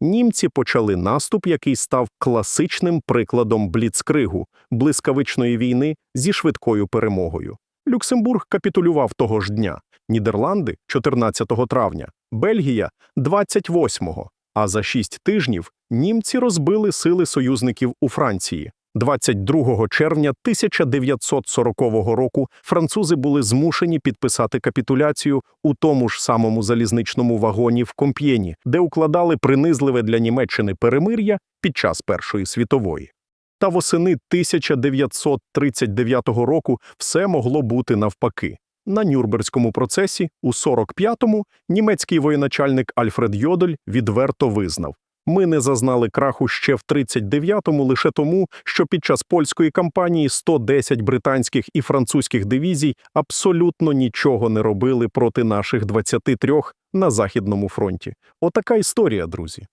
німці почали наступ, який став класичним прикладом бліцкригу блискавичної війни зі швидкою перемогою. Люксембург капітулював того ж дня, Нідерланди 14 травня, Бельгія 28-го, а за шість тижнів німці розбили сили союзників у Франції. 22 червня 1940 року французи були змушені підписати капітуляцію у тому ж самому залізничному вагоні в Комп'єні, де укладали принизливе для Німеччини перемир'я під час Першої світової. Та восени 1939 року все могло бути навпаки. На Нюрнберзькому процесі у 45-му німецький воєначальник Альфред Йодель відверто визнав ми не зазнали краху ще в 39-му лише тому, що під час польської кампанії 110 британських і французьких дивізій абсолютно нічого не робили проти наших 23 на Західному фронті. Отака історія, друзі.